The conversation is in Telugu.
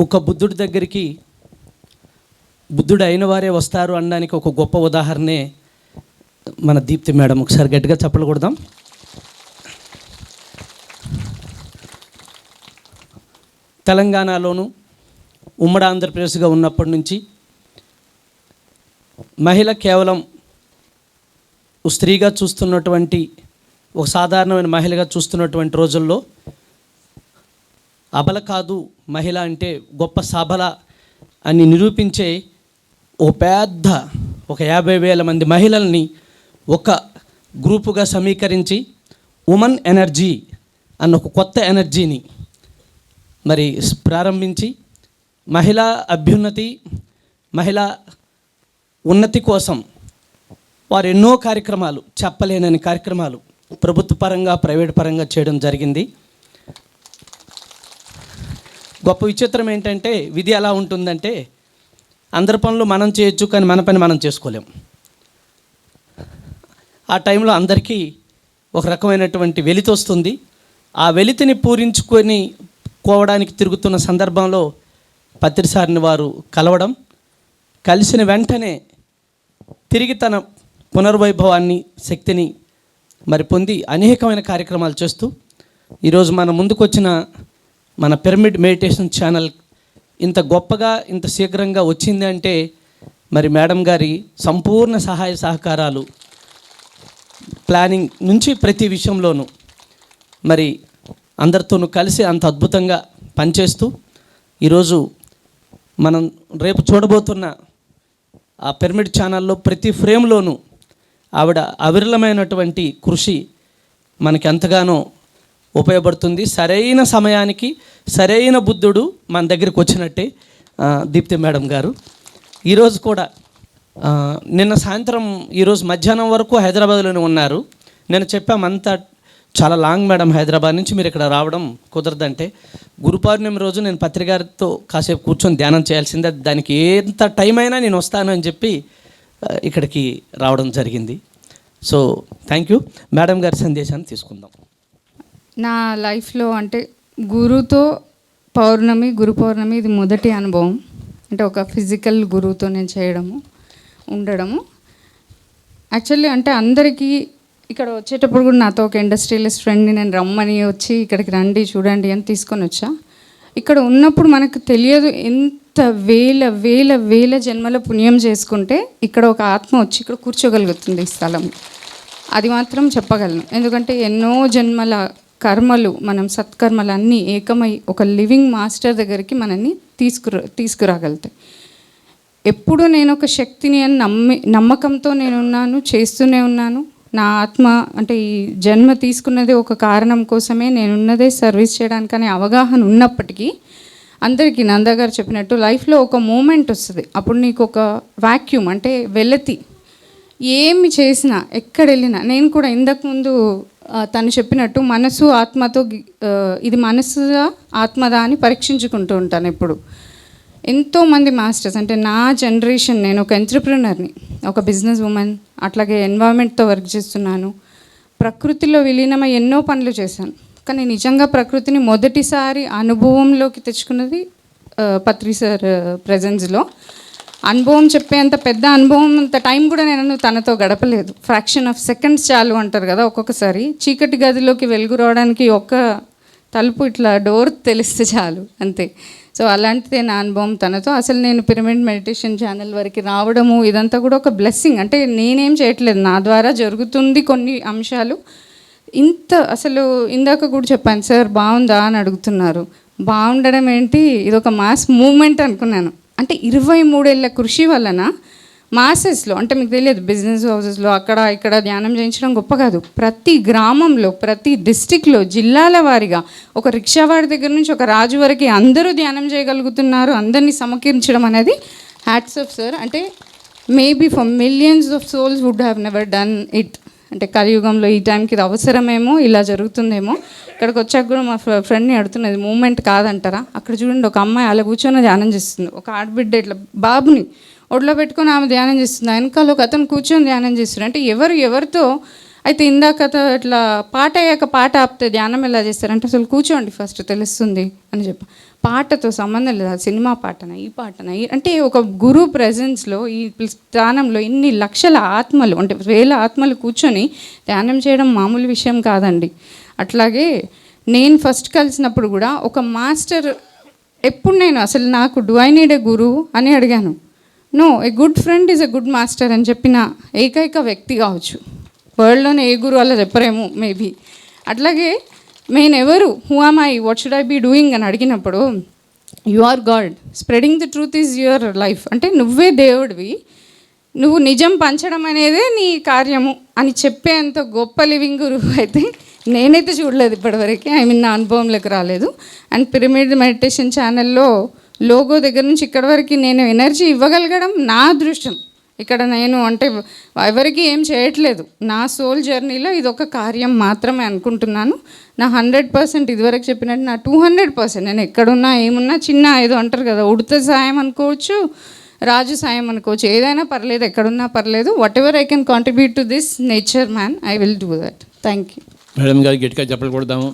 ఒక బుద్ధుడి దగ్గరికి బుద్ధుడు అయిన వారే వస్తారు అనడానికి ఒక గొప్ప ఉదాహరణే మన దీప్తి మేడం. ఒకసారి గట్టిగా చెప్పకూడదాం కొడదాం. తెలంగాణలోను ఉమ్మడి ఆంధ్రప్రదేశ్గా ఉన్నప్పటి నుంచి మహిళ కేవలం స్త్రీగా చూస్తున్నటువంటి ఒక సాధారణమైన మహిళగా చూస్తున్నటువంటి రోజుల్లో అబల కాదు మహిళ అంటే గొప్ప సబల అని నిరూపించే ఓ పెద్ద ఒక యాభై వేల మంది మహిళల్ని ఒక గ్రూపుగా సమీకరించి ఉమెన్ ఎనర్జీ అన్న ఒక కొత్త ఎనర్జీని మరి ప్రారంభించి మహిళా అభ్యున్నతి మహిళా ఉన్నతి కోసం వారు ఎన్నో కార్యక్రమాలు చెప్పలేనని కార్యక్రమాలు ప్రభుత్వ పరంగా ప్రైవేట్ పరంగా చేయడం జరిగింది. గొప్ప విచిత్రం ఏంటంటే విధి ఎలా ఉంటుందంటే అందరి పనులు మనం చేయొచ్చు కానీ మన పని మనం చేసుకోలేం. ఆ టైంలో అందరికీ ఒక రకమైనటువంటి వెలితి వస్తుంది. ఆ వెలితిని పూరించుకొని కోవడానికి తిరుగుతున్న సందర్భంలో పత్రిసారిని వారు కలవడం కలిసిన వెంటనే తిరిగి తన పునర్వైభవాన్ని శక్తిని మరి పొంది అనేకమైన కార్యక్రమాలు చేస్తూ ఈరోజు మన ముందుకు వచ్చిన మన పిరమిడ్ మెడిటేషన్ ఛానల్ ఇంత గొప్పగా ఇంత శీఘ్రంగా వచ్చింది అంటే మరి మేడం గారి సంపూర్ణ సహాయ సహకారాలు ప్లానింగ్ నుంచి ప్రతి విషయంలోనూ మరి అందరితోనూ కలిసి అంత అద్భుతంగా పనిచేస్తూ ఈరోజు మనం రేపు చూడబోతున్న ఆ పిరమిడ్ ఛానల్లో ప్రతి ఫ్రేమ్లోనూ ఆవిడ అవిరళమైనటువంటి కృషి మనకి ఎంతగానో ఉపయోగపడుతుంది. సరైన సమయానికి సరైన బుద్ధుడు మన దగ్గరికి వచ్చినట్టే దీప్తి మేడం గారు. ఈరోజు కూడా నిన్న సాయంత్రం ఈరోజు మధ్యాహ్నం వరకు హైదరాబాద్లోనే ఉన్నారు. నేను చెప్పాం అంతా చాలా లాంగ్ మేడం హైదరాబాద్ నుంచి మీరు ఇక్కడ రావడం కుదరదంటే. గురు పౌర్ణమి రోజు నేను పత్రికారితో కాసేపు కూర్చొని ధ్యానం చేయాల్సిందే. దానికి ఎంత టైం అయినా నేను వస్తాను అని చెప్పి ఇక్కడికి రావడం జరిగింది. సో థ్యాంక్ యూ మేడం గారి సందేశాన్ని తీసుకుందాం. నా లైఫ్లో అంటే గురుతో పౌర్ణమి గురు పౌర్ణమి ఇది మొదటి అనుభవం. అంటే ఒక ఫిజికల్ గురువుతో నేను చేయడము ఉండడము. యాక్చువల్లీ అంటే అందరికీ ఇక్కడ వచ్చేటప్పుడు కూడా నాతో ఒక ఇండస్ట్రియలిస్ట్ ఫ్రెండ్ని నేను రమ్మని వచ్చి ఇక్కడికి రండి చూడండి అని తీసుకొని వచ్చా. ఇక్కడ ఉన్నప్పుడు మనకు తెలియదు ఎంత వేల వేల వేల జన్మల పుణ్యం చేసుకుంటే ఇక్కడ ఒక ఆత్మ వచ్చి ఇక్కడ కూర్చోగలుగుతుంది ఈ స్థలం. అది మాత్రం చెప్పగలను. ఎందుకంటే ఎన్నో జన్మల కర్మలు మనం సత్కర్మలు అన్నీ ఏకమై ఒక లివింగ్ మాస్టర్ దగ్గరికి మనల్ని తీసుకురా తీసుకురాగలుగుతాయి. ఎప్పుడు నేను ఒక శక్తిని అని నమ్మి నమ్మకంతో నేను ఉన్నాను చేస్తూనే ఉన్నాను. నా ఆత్మ అంటే ఈ జన్మ తీసుకున్నది ఒక కారణం కోసమే నేనున్నదే సర్వీస్ చేయడానికి అనే అవగాహన ఉన్నప్పటికీ అందరికీ నందా గారు చెప్పినట్టు లైఫ్లో ఒక మూమెంట్ వస్తుంది. అప్పుడు నీకు ఒక వాక్యూమ్ అంటే వెలతి. ఏమి చేసినా ఎక్కడ వెళ్ళినా నేను కూడా ఇంతకుముందు తను చెప్పినట్టు మనసు ఆత్మతో ఇది మనసు ఆత్మదా అని పరీక్షించుకుంటూ ఉంటాను ఎప్పుడు. ఎంతోమంది మాస్టర్స్ అంటే నా జనరేషన్ నేను ఒక ఎంటర్ప్రినర్ని ఒక బిజినెస్ ఉమెన్ అట్లాగే ఎన్వైరన్మెంట్తో వర్క్ చేస్తున్నాను. ప్రకృతిలో విలీనమై ఎన్నో పనులు చేశాను. కానీ నిజంగా ప్రకృతిని మొదటిసారి అనుభవంలోకి తెచ్చుకున్నది పత్రి సార్ ప్రజెన్స్లో అనుభవం చెప్పేంత పెద్ద అనుభవం అంత టైం కూడా నేను తనతో గడపలేదు. ఫ్రాక్షన్ ఆఫ్ సెకండ్స్ చాలు అంటారు కదా ఒక్కొక్కసారి. చీకటి గదిలోకి వెలుగు రావడానికి ఒక్క తలుపు ఇట్లా డోర్ తెలిస్తే చాలు అంతే. సో అలాంటిదే నా అనుభవం తనతో. అసలు నేను పిరమిడ్ మెడిటేషన్ ఛానల్ వరకు రావడము ఇదంతా కూడా ఒక బ్లెస్సింగ్. అంటే నేనేం చేయట్లేదు. నా ద్వారా జరుగుతుంది కొన్ని అంశాలు. ఇంత అసలు ఇందాక కూడా చెప్పాను సార్ బాగుందా? అని అడుగుతున్నారు. బాగుండడం ఏంటి? ఇది ఒక మాస్ మూమెంట్ అనుకున్నాను. అంటే ఇరవై మూడేళ్ళ కృషి వలన మాసెస్లో అంటే మీకు తెలియదు బిజినెస్ హౌసెస్లో అక్కడ ఇక్కడ ధ్యానం చేయించడం గొప్ప కాదు. ప్రతి గ్రామంలో ప్రతి డిస్టిక్లో జిల్లాల వారీగా ఒక రిక్షావాడి దగ్గర నుంచి ఒక రాజు వరకు అందరూ ధ్యానం చేయగలుగుతున్నారు. అందరినీ సమకీర్చడం అనేది హ్యాట్స్ ఆఫ్ సార్. అంటే maybe for millions of souls would have never done it అంటే కలియుగంలో ఈ టైంకి ఇది అవసరమేమో ఇలా జరుగుతుందేమో. ఇక్కడికి వచ్చాక కూడా మా ఫ్రెండ్ని అడుగుతున్నది మూమెంట్ కాదంటారా? అక్కడ చూడండి ఒక అమ్మాయి అలా కూర్చొని ధ్యానం చేస్తుంది. ఒక ఆడబిడ్డ ఇట్లా బాబుని ఒడిలో పెట్టుకొని ఆమె ధ్యానం చేస్తుంది. వెనకాల ఒక అతను కూర్చొని ధ్యానం చేస్తుంది అంటే ఎవరు ఎవరితో? అయితే ఇందాక త- ఇట్లా పాట అయ్యాక పాట ఆపితే ధ్యానం ఎలా చేస్తారంటే అసలు కూర్చోండి ఫస్ట్ తెలుస్తుంది అని చెప్పి. పాటతో సంబంధం లేదు. ఆ సినిమా పాటన ఈ పాటన? ఈ- అంటే ఒక గురు ప్రెజెన్స్లో ఈ స్థానంలో ఇన్ని లక్షల ఆత్మలు అంటే వేల ఆత్మలు కూర్చొని ధ్యానం చేయడం మామూలు విషయం కాదండి. అట్లాగే నేను ఫస్ట్ కలిసినప్పుడు కూడా ఒక మాస్టర్ ఎప్పుడు నేను అసలు నాకు do I need a guru అని అడిగాను. No a good friend is a good master అని చెప్పిన ఏకైక వ్యక్తి కావచ్చు. వరల్డ్లోనే ఏ గురువు అలా చెప్పరేమో మేబీ అట్లాగే నేను ఎవరు who am I what should I be doing అని అడిగినప్పుడు you are God spreading the truth is your life అంటే నువ్వే దేవుడివి. నువ్వు నిజం పంచడం అనేదే నీ కార్యము అని చెప్పేంత గొప్ప లివింగ్ గురువు అయితే నేనైతే చూడలేదు ఇప్పటివరకు. ఐ మీన్ నా అనుభవంలోకి రాలేదు. అండ్ పిరమిడ్ మెడిటేషన్ ఛానల్లో లోగో దగ్గర నుంచి ఇక్కడి వరకు నేను ఎనర్జీ ఇవ్వగలగడం నా అదృష్టం. ఇక్కడ నేను అంటే ఎవరికి ఏం చేయట్లేదు. నా సోల్ జర్నీలో ఇది ఒక కార్యం మాత్రమే అనుకుంటున్నాను. నా హండ్రెడ్ పర్సెంట్ ఇదివరకు చెప్పినట్టు నా టూ హండ్రెడ్ పర్సెంట్ నేను ఎక్కడున్నా ఏమున్నా చిన్న ఏదో అంటారు కదా ఉడత సాయం అనుకోవచ్చు రాజు సాయం అనుకోవచ్చు ఏదైనా పర్లేదు ఎక్కడున్నా పర్లేదు whatever I can contribute to this nature man I will do that thank you madam గారు గట్టిగా చెప్పలు కొడదాము.